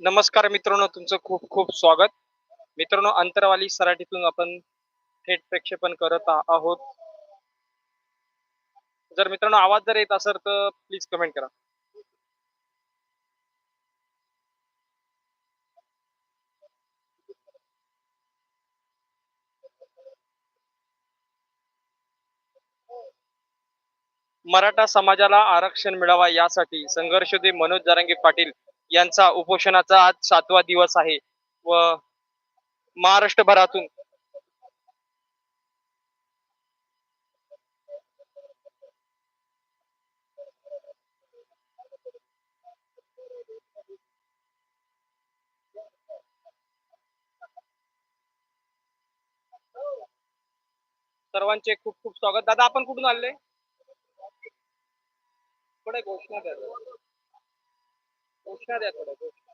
नमस्कार मित्रांनो तुमचं खूप खूप स्वागत. मित्रांनो अंतरवाली सराटीतून आपण थेट प्रक्षेपण करत आहोत. जर मित्रांनो आवाज जर येत असेल तर प्लीज कमेंट करा. मराठा समाजाला आरक्षण मिळावा यासाठी संघर्ष दे मनोज जारंगे पाटील यांचा उपोषणाचा आज सातवा दिवस आहे. व महाराष्ट्रभरातून सर्वांचे खूप खूप स्वागत. दादा आपण कुठून आले थोडे घोषणा द्या घोषणा द्या थोड्या घोषणा.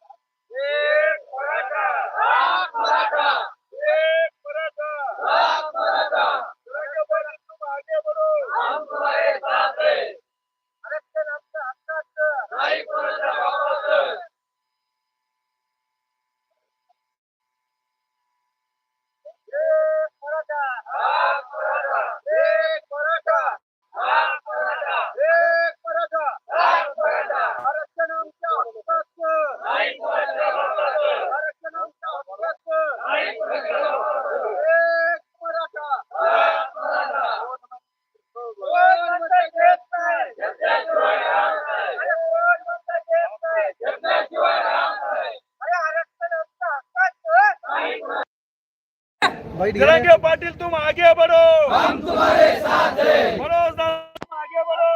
जरांगे पाटिल तुम आगे बढ़ो. हम तुम्हारे साथ हैं. मनोज दा- तुम आगे बढ़ो.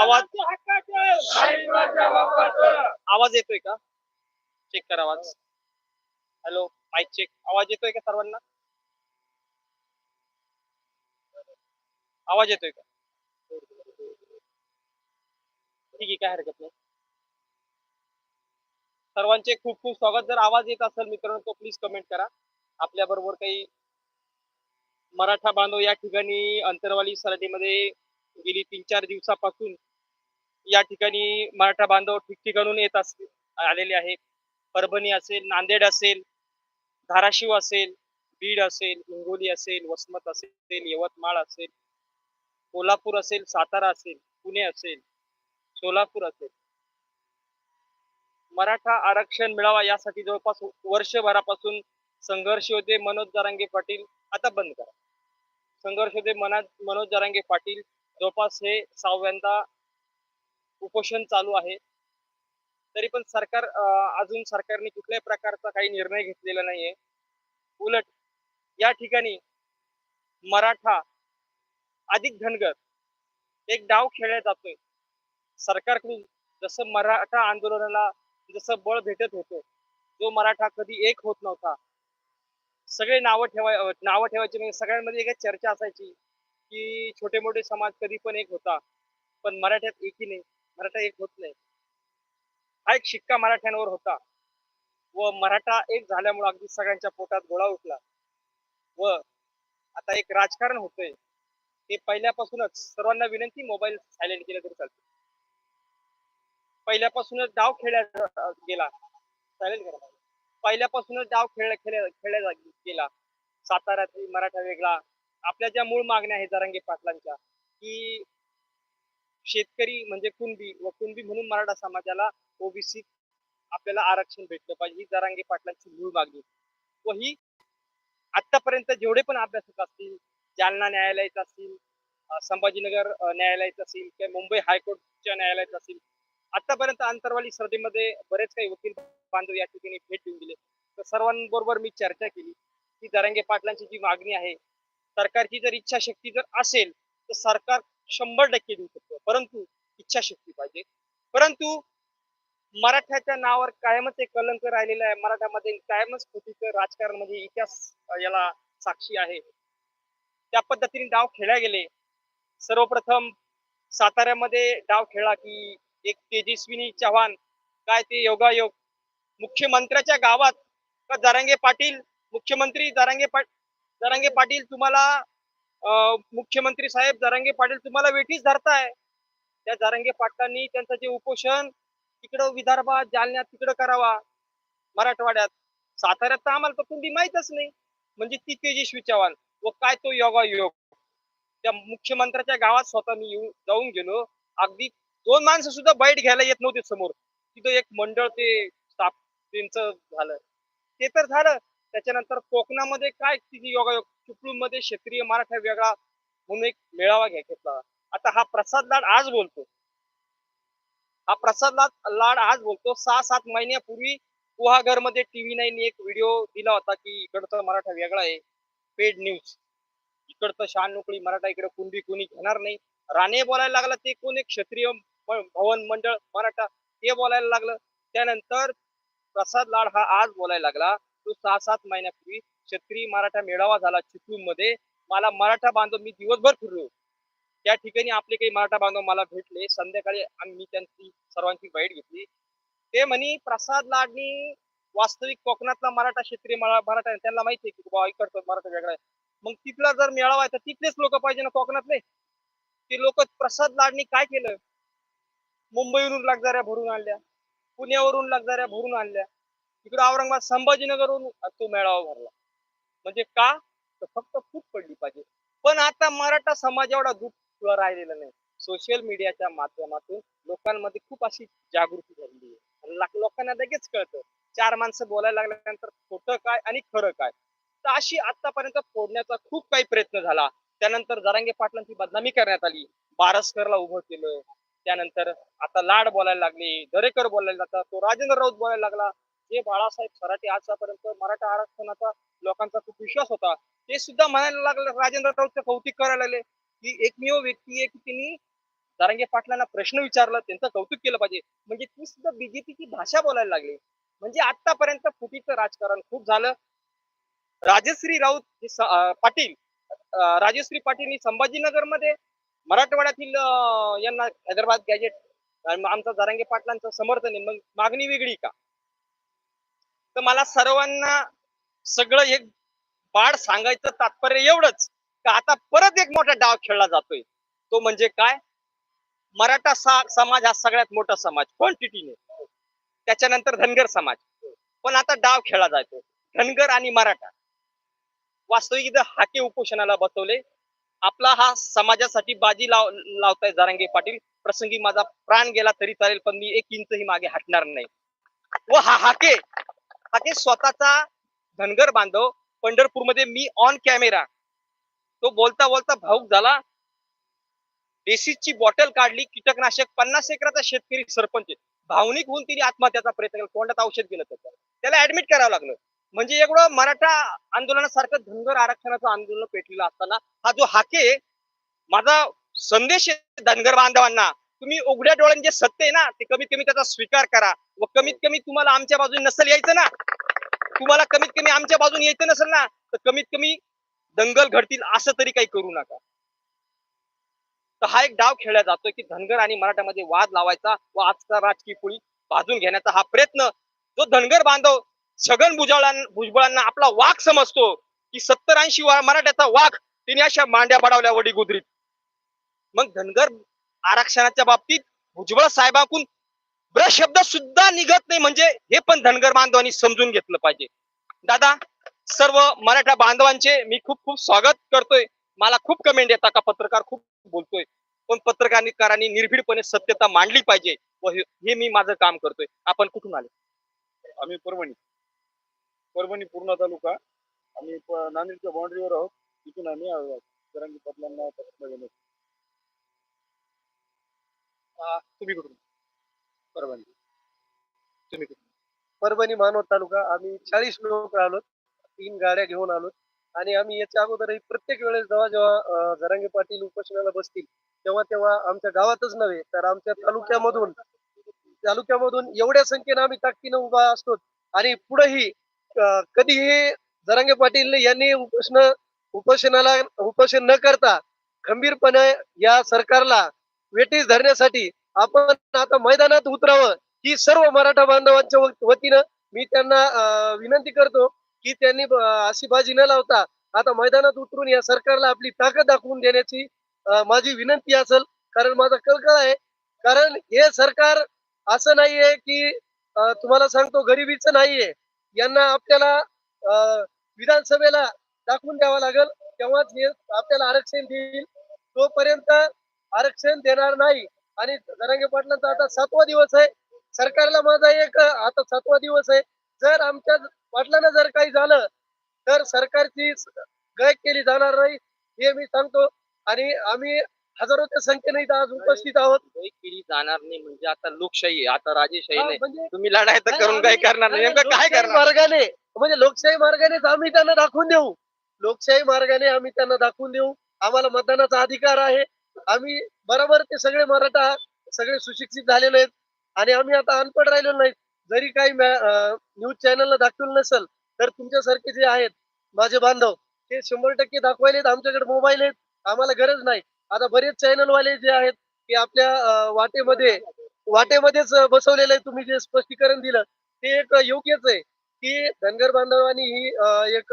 आवाज़ आवाज़ येतोय का? चेक करा आवाज़. हॅलो माईक चेक आवाज़ येतोय का सर्वांना? आवाज़ येतोय का? ठीक आहे काय हरकत नाही. सर्वांचे खूप खूप स्वागत. जर आवाज येत असेल मित्रांनो तो प्लीज कमेंट करा. आपल्या बरोबर काही मराठा बांधव या ठिकाणी अंतरवाली सराटीमध्ये गेली तीन चार दिवसापासून या ठिकाणी मराठा बांधव ठिकठिकाणून येत असतील आलेले आहेत. परभणी असेल नांदेड असेल धाराशिव असेल बीड असेल हिंगोली असेल वसमत असेल यवतमाळ असेल कोल्हापूर असेल सातारा असेल पुणे असेल सोलापूर असेल. मराठा आरक्षण मिळावा यासाठी जवळपास वर्षभरापासून संघर्ष होते. मनोज जारांगे पाटील आता बंद करा. संघर्ष होते. मना मनोज जारांगे पाटील जवळपास हे सहाव्यांदा उपोषण चालू आहे. तरी पण सरकार अजून सरकारने कुठल्याही प्रकारचा काही निर्णय घेतलेला नाहीये. उलट या ठिकाणी मराठा अधिक धनगर एक डाव खेळला जातोय. सरकारकडून जसं मराठा आंदोलनाला जसं बळ भेटत होतं जो मराठा कधी एक होत नव्हता. सगळे नावं ठेवाय नावं ठेवायची म्हणजे सगळ्यांमध्ये एक चर्चा असायची की छोटे मोठे समाज कधी पण एक होता. पण मराठ्यात एकही नाही मराठा एक होत नाही. हा एक शिक्का मराठ्यांवर होता. व मराठा एक झाल्यामुळे अगदी सगळ्यांच्या पोटात गोळा उठला. व आता एक राजकारण होतंय. हे पहिल्यापासूनच सर्वांना विनंती मोबाईल सायलेंट केलं तरी चालतं. पहिल्यापासूनच डाव खेळला गेला. चालेल का पहिल्यापासूनच डाव खेळ खेळ खेळला गेला. साताऱ्यातील मराठा वेगळा. आपल्या ज्या मूळ मागण्या आहेत जरांगे पाटलांच्या की शेतकरी म्हणजे कुणबी व कुणबी म्हणून मराठा समाजाला ओबीसी आपल्याला आरक्षण भेटलं पाहिजे ही जरांगे पाटलांची मूळ मागणी. व ही आतापर्यंत जेवढे पण अभ्यासक असतील जालना न्यायालयात असतील संभाजीनगर न्यायालयात असतील किंवा मुंबई हायकोर्टच्या न्यायालयात असतील आतापर्यंत अंतरवाली स्पर्धेमध्ये बरेच काही वकील बांधव या ठिकाणी भेट देऊन गेले तर सर्वांबरोबर मी चर्चा केली. की दरंगे पाटलांची जी मागणी आहे सरकारची जर इच्छाशक्ती जर असेल तर सरकार शंभर टक्के देऊ शकतो. परंतु इच्छाशक्ती पाहिजे. परंतु मराठ्याच्या नावावर कायमच एक कलंक राहिलेलं आहे. मराठ्यामध्ये कायमच खोटीचं राजकारण म्हणजे इतिहास याला साक्षी आहे. त्या पद्धतीने डाव खेळल्या गेले. सर्वप्रथम साताऱ्यामध्ये डाव खेळला की एक तेजस्विनी चव्हाण काय ते योगायोग? मुख्यमंत्र्याच्या गावात का जरांगे पाटील? मुख्यमंत्री जरांगे पाट जरांगे पाटील तुम्हाला मुख्यमंत्री साहेब जरांगे पाटील तुम्हाला वेठीच धरताय. त्या जरांगे पाटलांनी त्यांचं जे उपोषण तिकडं विदर्भात जालन्यात तिकडं करावा. मराठवाड्यात. साताऱ्यात तर आम्हाला तर तुम्ही माहीतच नाही. म्हणजे ती तेजस्वी चव्हाण व काय तो योगायोग? त्या मुख्यमंत्र्याच्या गावात स्वतः मी येऊन जाऊन गेलो. अगदी दोन माणसं सुद्धा बाईट घ्यायला येत नव्हती समोर. तिथं एक मंडळ ते स्थाप त्यांचं झालं. ते तर झालं. त्याच्यानंतर कोकणामध्ये काय तिथे योगायोग चिपळूणमध्ये क्षेत्रीय मराठा वेगळा म्हणून एक मेळावा घ्या घेतला. आता हा प्रसाद लाड आज बोलतो. हा प्रसाद लाड लाड आज बोलतो. सहा सात महिन्यापूर्वी गुहागरमध्ये टीव्ही नाईन एक व्हिडिओ दिला होता की इकडचा मराठा वेगळा आहे. पेड न्यूज इकडचं शान नोकरी मराठा इकडे कुंडी कोणी घेणार नाही. राणे बोलायला लागला ते कोण एक क्षत्रिय भवन मंडळ मराठा ते बोलायला लागलं. त्यानंतर प्रसाद लाड हा आज बोलायला लागला. तो सहा सात महिन्यापूर्वी क्षत्रिय मराठा मेळावा झाला चिपळूणमध्ये मला मराठा बांधव मी दिवसभर फिरलो. त्या ठिकाणी आपले काही मराठा बांधव मला भेटले. संध्याकाळी आम्ही त्यांची सर्वांची बाईट घेतली. ते म्हणी प्रसाद लाडनी वास्तविक कोकणातला मराठा क्षेत्रीय मराठा त्यांना माहिती आहे की बाबा इकडचं मराठा वेगळा आहे. मग तिथला जर मेळावा आहे तर तिथलेच लोक पाहिजे ना कोकणातले? ते लोक प्रसाद लाडनी काय केलं? मुंबईवरून लागणाऱ्या भरून आणल्या. पुण्यावरून लागणाऱ्या भरून आणल्या. इकडे औरंगाबाद संभाजीनगरवरून तो मेळावा भरला. म्हणजे का? तर फक्त फूट पडली पाहिजे. पण आता मराठा समाज एवढा दुःख राहिलेला नाही. सोशल मीडियाच्या माध्यमातून लोकांमध्ये खूप अशी जागृती झालेली आहे. आणि लोकांना लगेच कळतं. चार माणसं बोलायला लागल्यानंतर खोटं काय आणि खरं काय? तर अशी आतापर्यंत फोडण्याचा खूप काही प्रयत्न झाला. त्यानंतर जरांगे पाटलांची बदनामी करण्यात आली. बारसकरला उभं केलं. त्यानंतर आता लाड बोलायला लागले दरेकर बोलायला लागला तो राजेंद्र राऊत बोलायला लागला. जे बाळासाहेब सराटे आजपर्यंत मराठा आरक्षणाचा लोकांचा खूप विश्वास होता ते सुद्धा म्हणायला लागले राजेंद्र राऊतचं कौतुक करायला लागले की एकमेव व्यक्ती आहे की त्यांनी दारंगे पाटलांना प्रश्न विचारला त्यांचं कौतुक केलं पाहिजे. म्हणजे ती सुद्धा बीजेपीची भाषा बोलायला लागली. म्हणजे आतापर्यंत फुटीचं राजकारण खूप झालं. राजश्री राऊत हे पाटील राजश्री पाटील संभाजीनगरमध्ये मराठवाड्यातील यांना हैदराबाद गॅजेट आमचा जरांगे पाटलांचं समर्थन आहे. मग मागणी वेगळी का? तर मला सर्वांना सगळं एक बाळ सांगायचं तात्पर्य एवढंच का आता परत एक मोठा डाव खेळला जातोय. तो म्हणजे काय? मराठा सा- समाज हा सगळ्यात मोठा समाज क्वांटिटीने त्याच्यानंतर धनगर समाज. पण आता डाव खेळला जातो धनगर आणि मराठा. वास्तविक इथं हाके उपोषणाला बसवले. आपला हा समाजासाठी बाजी लाव लावताय जारांगे पाटील. प्रसंगी माझा प्राण गेला तरी चालेल पण मी एक इंचही मागे हटणार नाही. व हा हाके हाके स्वतःचा धनगर बांधव पंढरपूरमध्ये मी ऑन कॅमेरा तो बोलता बोलता भाऊक झाला. डेसिसची बॉटल काढली कीटकनाशक पन्नास एकराचा शेतकरी सरपंच भावनिक होऊन तिने आत्महत्याचा प्रयत्न केला तोंडात औषध गेलं त्याला ऍडमिट करावं लागलं. म्हणजे एवढं मराठा आंदोलनासारखं धनगर आरक्षणाचं आंदोलन पेटलेलं असताना हा जो हाके माझा संदेश आहे धनगर बांधवांना. तुम्ही उघड्या डोळ्यांनी जे सत्य आहे ना ते कमीत कमी त्याचा स्वीकार करा. व कमीत कमी तुम्हाला आमच्या बाजूने नसेल यायचं ना तुम्हाला कमीत कमी आमच्या बाजूने यायचं नसेल ना तर कमीत कमी दंगल घडतील असं तरी काही करू नका. तर हा एक डाव खेळला जातोय की धनगर आणि मराठामध्ये वाद लावायचा व आजचा राजकीय पुळी बाजून घेण्याचा हा प्रयत्न जो धनगर बांधव छगन भुजबळां भुजबळांना आपला वाघ समजतो की सत्तर ऐंशी मराठ्याचा वाघ तिने अशा मांड्या बडावल्या वडी गुदरीत मग धनगर आरक्षणाच्या बाबतीत भुजबळ साहेबांकून शब्द सुद्धा निघत नाही. म्हणजे हे पण धनगर बांधवांनी समजून घेतलं पाहिजे. दादा सर्व मराठा बांधवांचे मी खूप खूप स्वागत करतोय. मला खूप कमेंट येतात का? पत्रकार खूप बोलतोय. पण पत्रकारांनी निर्भीडपणे सत्यता मांडली पाहिजे. व हे हे मी माझं काम करतोय. आपण कुठून आले? आम्ही परभणी. परभणी पूर्ण तालुका. आम्ही नांदेडच्या बाउंड्रीवर आहोत. तिथून आम्ही आलो जरांगी पाटलांना तुम्ही कुठून? परभणी. तुम्ही कुठून? परभणी मानवत तालुका. आम्ही चाळीस लोक आलो तीन गाड्या घेऊन आलो. आणि आम्ही याच्या अगोदरही प्रत्येक वेळेस जेव्हा जेव्हा जरांगे पाटील उपोषणाला बसतील तेव्हा तेव्हा आमच्या गावातच नव्हे तर आमच्या तालुक्यामधून तालुक्यामधून एवढ्या संख्येने आम्ही ताकदीनं उभा असतो. आणि पुढेही कधीही जरांगे पाटील यांनी उपोषण उपोषणाला उपोषण न करता खंबीरपणे या सरकारला वेटीस धरण्यासाठी आपण आता मैदानात उतरावं ही सर्व मराठा बांधवांच्या वतीनं मी त्यांना विनंती करतो की त्यांनी अशी बाजी न लावता आता मैदानात उतरून या सरकारला आपली ताकद दाखवून देण्याची माझी विनंती असेल. कारण माझा कळकळ आहे. कारण हे सरकार असं नाहीये की तुम्हाला सांगतो गरिबीचं नाहीये. यांना आपल्याला विधानसभेला दाखवून द्यावं लागेल. तेव्हाच हे आपल्याला आरक्षण देईल. तोपर्यंत आरक्षण देणार नाही. आणि जरांगे पाटलांचा आता सातवा दिवस आहे. सरकारला माझा एक आता सातवा दिवस आहे. जर आमच्या पाटलांना जर काही झालं तर सरकारची गय केली जाणार नाही हे मी सांगतो. आणि आम्ही हजारोच्या संख्येने इथं आज उपस्थित आहोत. काही केली जाणार नाही म्हणजे आता लोकशाही आहे, आता राजेशाही हा, नाही. म्हणजे तुम्ही लढाई तर करून काय करणार नाही. नेमकं काय लोकशाही करणार? मार्गाने म्हणजे लोकशाही मार्गानेच आम्ही त्यांना दाखवून देऊ. लोकशाही मार्गाने आम्ही त्यांना दाखवून देऊ. आम्हाला मतदानाचा अधिकार आहे. आम्ही बरोबर ते सगळे मराठा सगळे सुशिक्षित झालेले आहेत. आणि आम्ही आता अनपड राहिलेलो नाही जरी काही न्यूज चॅनलला दाखवलं नसेल तर तुमच्यासारखे जे आहेत माझे बांधव ते शंभर टक्के दाखवायलेत. आमच्याकडे मोबाईल आहेत. आम्हाला गरज नाही. आता बरेच चॅनल वाले जे आहेत की आपल्या वाटेमध्ये वाटेमध्येच बसवलेलं आहे तुम्ही जे स्पष्टीकरण दिलं ते एक योग्यच आहे की धनगर बांधवांनी ही एक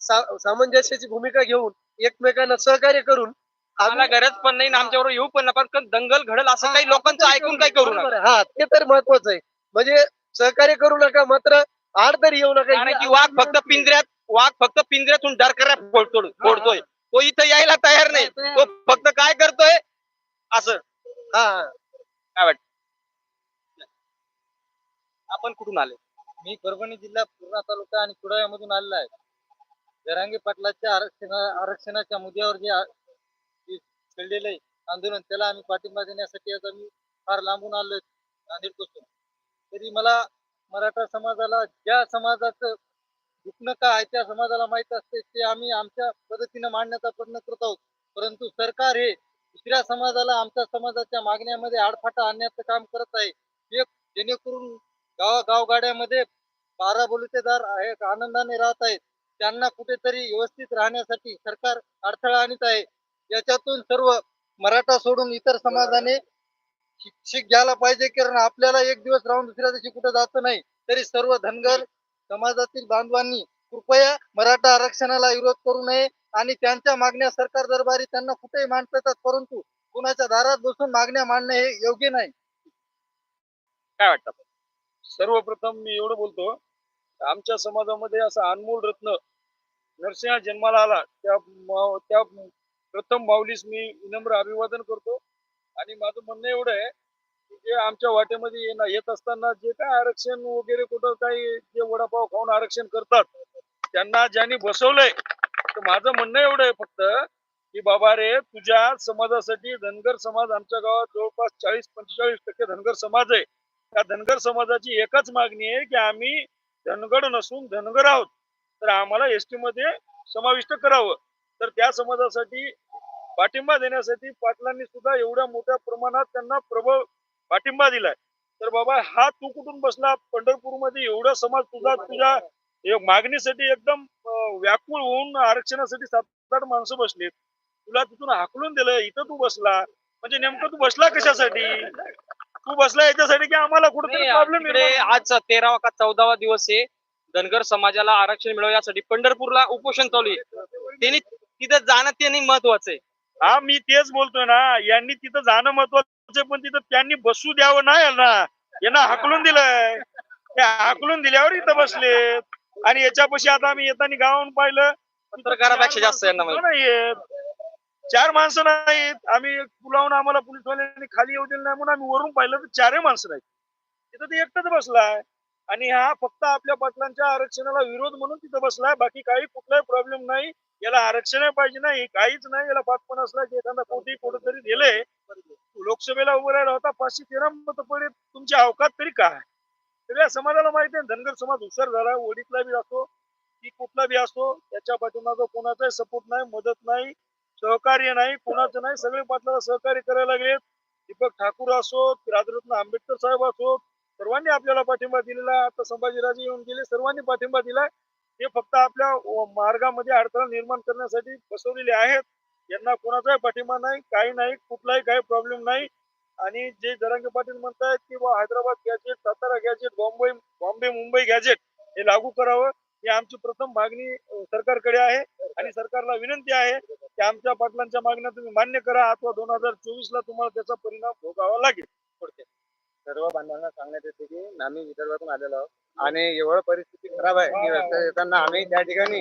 सा- सामंजस्याची भूमिका घेऊन एकमेकांना सहकार्य करून आम्हाला गरज पण नाही आमच्यावर येऊ पण पण दंगल घडल असं काही लोकांचं ऐकून काय करू नका. हा ते तर महत्वाचं आहे. म्हणजे सहकार्य करू नका मात्र आड तरी येऊ नका. की वाघ फक्त पिंजऱ्यात वाघ फक्त पिंजऱ्यातून डरकऱ्या फोडतो फोडतोय. तो इथं यायला तयार नाही. तो फक्त काय करतोय? असं. हा. काय वाटत? आपण कुठून आले? मी परभणी जिल्हा पूर्णा तालुका आणि कुडाळ्यामधून आलेला आहे. जरांगे पाटलाच्या आरक्षणा आरक्षणाच्या मुद्द्यावर जे आ- जे आहे आंदोलन त्याला आम्ही पाठिंबा देण्यासाठी आज आम्ही फार लांबून आलोय नांदेडपासून. तरी मला मराठा समाजाला ज्या समाजाचं दुखणं का आहे त्या समाजाला माहीत असते ते आम्ही आमच्या पद्धतीने मांडण्याचा प्रयत्न करत आहोत. परंतु सरकार हे दुसऱ्या समाजाला आमच्या समाजाच्या मागण्यामध्ये आडफाटा आणण्याचं काम करत आहे. जेणेकरून गावा गावगाड्यामध्ये बारा बलुतेदार आनंदाने राहत आहेत. त्यांना कुठेतरी व्यवस्थित राहण्यासाठी सरकार अडथळा आणत आहे. याच्यातून सर्व मराठा सोडून इतर समाजाने शिक्षिक घ्यायला पाहिजे कारण आपल्याला एक दिवस राहून दुसऱ्या दिवशी कुठे जात नाही. तरी सर्व धनगर समाजातील बांधवांनी कृपया मराठा आरक्षणाला विरोध करू नये आणि त्यांच्या मागण्या सरकार दरबारी त्यांना कुठेही मांडता येतात परंतु कुणाच्या दारात बसून मागण्या मांडणे हे योग्य नाही. काय वाटतं सर्वप्रथम मी एवढं बोलतो आमच्या समाजामध्ये असा अनमोल रत्न नरसिंहा जन्माला आला त्या त्या प्रथम माऊलीस मी विनम्र अभिवादन करतो. आणि माझं म्हणणं एवढं आहे जे आमच्या वाटेमध्ये येणं येत असताना जे काय आरक्षण वगैरे कुठं काही जे वडापाव खाऊन आरक्षण करतात त्यांना ज्यांनी बसवलंय तर माझं म्हणणं एवढं आहे फक्त की बाबा रे तुझ्या समाजासाठी धनगर समाज आमच्या गावात जवळपास चाळीस पंचेचाळीस टक्के धनगर समाज आहे. त्या धनगर समाजाची एकच मागणी आहे की आम्ही धनगड नसून धनगर आहोत. तर आम्हाला एस टी मध्ये समाविष्ट करावं. तर त्या समाजासाठी पाठिंबा देण्यासाठी पाटलांनी सुद्धा एवढ्या मोठ्या प्रमाणात त्यांना प्रबळ पाठिंबा दिलाय. तर बाबा हा तू कुठून बसला? पंढरपूरमध्ये एवढा समाज तुझा तुझ्या मागणीसाठी एकदम व्याकुळ होऊन आरक्षणासाठी सात आठ माणसं बसलीत. तुला तिथून हाकलून दिलं इथं तू बसला. म्हणजे नेमकं तू बसला कशासाठी? तू बसला याच्यासाठी की आम्हाला कुठेतरी नाही, प्रॉब्लेम आज तेरावा का चौदावा दिवस आहे. धनगर समाजाला आरक्षण मिळव यासाठी पंढरपूरला उपोषण चालू आहे. त्यांनी तिथं जाणं त्यांनी महत्वाचं आहे. हा मी तेच बोलतोय ना. यांनी तिथं जाणं महत्वाचं पण तिथं त्यांनी बसू द्यावं नाही यांना? यांना हाकलून दिलंय. हाकलून दिल्यावर इथं बसले. आणि याच्यापाशी आता आम्ही येताना गावाहून पाहिलं पत्रकारापेक्षा जास्त यांना नाहीयेत चार माणसं नाहीत. आम्ही पुलावून आम्हाला पोलिसवाल्यांनी खाली येऊ दिलं नाही म्हणून आम्ही वरून पाहिलं तर चारही माणसं नाहीत. तिथं ते एकटाच बसलाय. आणि हा फक्त आपल्या पाटलांच्या आरक्षणाला विरोध म्हणून तिथं बसलाय. बाकी काही कुठलाही प्रॉब्लेम नाही. याला आरक्षण पाहिजे नाही काहीच नाही. याला पाच असला की एखादा कोटी कुठेतरी दिले लोकसभेला उभं राहिला होता पाचशे तेरा मत पडे तुमच्या अवकात तरी काय? सगळ्या समाजाला माहिती आहे धनगर समाज हुशार झाला ओढीतला बी असो की कुठला बी असो त्याच्या पाठीमागं कोणाचाही सपोर्ट नाही मदत नाही सहकार्य नाही कोणाचं नाही. सगळे पाटलाला सहकार्य करायला लागलेत. दीपक ठाकूर असो राजरत्न आंबेडकर साहेब असो सर्वांनी आपल्याला पाठिंबा दिलेला आता संभाजीराजे येऊन गेले सर्वांनी पाठिंबा दिलाय. ते फक्त आपल्या मार्गामध्ये अडथळा निर्माण करण्यासाठी बसवलेले आहेत. यांना कोणाचाही पाठिंबा नाही काही नाही कुठलाही काही प्रॉब्लेम नाही. आणि जे जरांगे पाटील म्हणतायत की बा Hyderabad gazette Satara gazette Bombay Bombay Mumbai gazette हे लागू करावं. ही आमची प्रथम मागणी सरकारकडे आहे. आणि सरकारला विनंती आहे की आमच्या पाटलांच्या मागण्या तुम्ही मान्य करा. अथवा दोन हजार चोवीस ला तुम्हाला त्याचा परिणाम भोगावा लागेल. सर्व बांधवांना सांगण्यात येते की आम्ही विदर्भातून आलेलो आहोत. आणि एवढं परिस्थिती खराब आहे की रस्त्यात येताना आम्ही त्या ठिकाणी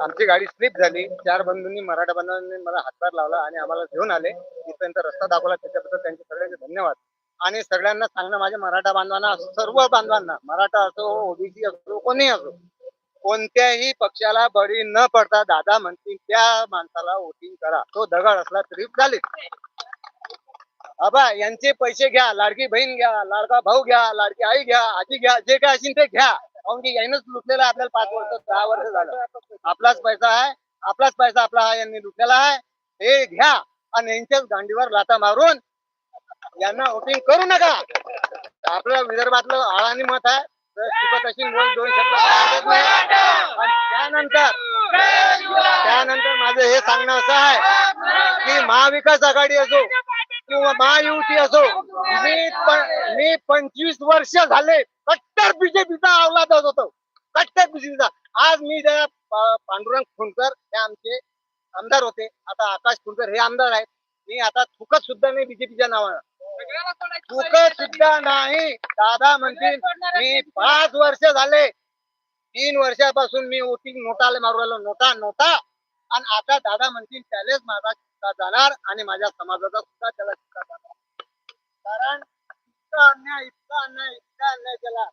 आमची गाडी स्लिप झाली. चार बंधूंनी मराठा बांधवांनी मला हातभार लावला आणि आम्हाला घेऊन आले. इथपर्यंत रस्ता दाखवला. त्याच्याबद्दल त्यांचे सगळ्यांचे धन्यवाद. आणि सगळ्यांना सांगणं माझ्या मराठा बांधवांना सर्व बांधवांना मराठा असो ओबीसी असो कोणी असो कोणत्याही पक्षाला बळी न पडता दादा म्हणतील त्या माणसाला वोटिंग करा. तो दगड असला तरी चालेल. आबा यांचे पैसे घ्या लाडकी बहीण घ्या लाडका भाऊ घ्या लाडकी आई घ्या आजी घ्या जे काय असेल ते घ्या. काऊन की यानंच लुटलेला आपल्याला पाच वर्ष दहा वर्ष झालं. आपलाच पैसा आहे आपलाच पैसा आपला हा यांनी लुटलेला आहे. हे घ्या आणि यांच्याच गांडीवर लाता मारून यांना वोटिंग करू नका. आपलं विदर्भातलं आळानी मत आहे. तर चुकत दोन शब्द आणि त्यानंतर त्यानंतर माझं हे सांगणं असं आहे की महाविकास आघाडी असो किंवा महायुती असो मी मी पंचवीस वर्ष झाले कट्टर बीजेपीचा अवलादच होतो कट्टर बीजेपीचा. आज मी त्या पांडुरंग खुंडकर हे आमचे आमदार होते. आता आकाश खुंडकर हे आमदार आहेत. मी आता थुकत सुद्धा नाही बीजेपीच्या नावानं. थुकत सुद्धा नाही. दादा म्हणतील मी पाच वर्ष झाले. तीन वर्षापासून मी वोटिंग नोटाला मारू राहिलो नोटा नोटा. आणि आता दादा म्हणतील त्यालाच माझा शिक्का जाणार आणि माझ्या समाजाचा सुद्धा त्याला शिक्का जाणार कारण इतका अन्याय इतका अन्याय इतका अन्याय केला.